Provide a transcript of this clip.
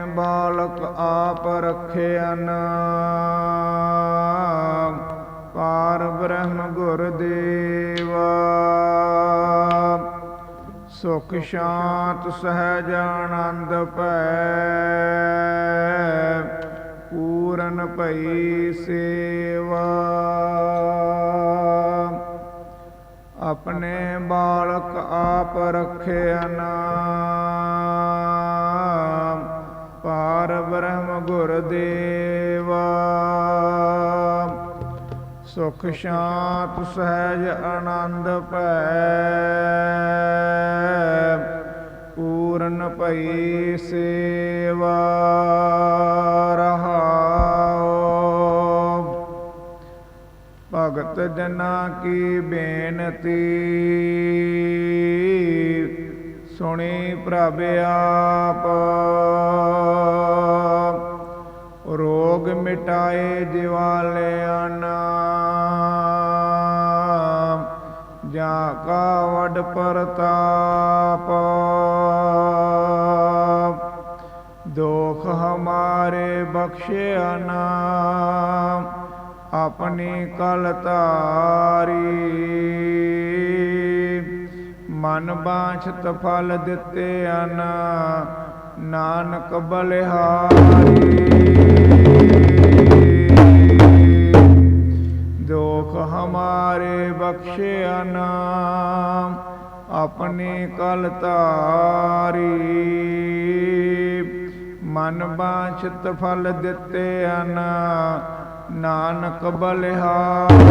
ਬਾਲਕ ਆਪ ਰਖਿਆਨ ਪਾਰ ਬ੍ਰਹਮ ਗੁਰਦੇਵਾ ਸੁਖ ਸ਼ਾਂਤ ਸਹਿਜ ਆਨੰਦ ਭੈ। ਪੂਰਨ ਭਈ ਸੇਵਾ। ਆਪਣੇ ਬਾਲਕ ਆਪ ਰਖਿਆ ਬ੍ਰਹਮ ਸੁਖ ਸ਼ਾਂਤ ਸਹਿਜ ਆਨੰਦ ਭੈ। ਪੂਰਨ ਭਈ ਸੇਵਾ ਰਹਾਉ। ਭਗਤ ਜਨਾ ਕੀ ਬੇਨਤੀ। ਸੁਣੀ ਪ੍ਰਭ ਆਪ। ਮਿਟਾਏ ਦਿਵਾਲਿਆਂ ਨਾਮ ਜਾ ਕਾ ਵਡ ਪ੍ਰਤਾਪ। ਦੋਖ ਹਮਾਰੇ ਬਖਸ਼ਿਆ ਨਾਮ ਆਪਣੀ ਕਲ ਤਾਰੀ ਮਨ ਬਾਛਤ ਫਲ ਦਿੱਤੇ ਅਨ। ਨਾਨਕ ਬਲਿਹਾਰੀ। ਬਖਸ਼ਿਆ ਨਾਮ ਆਪਣੀ ਕਲ ਤਾਰੀ ਮਨ ਬਾਛਤ ਫਲ ਦਿੱਤੇ ਅਨ ਨਾਨਕ ਬਲਿਹਾਰੀ।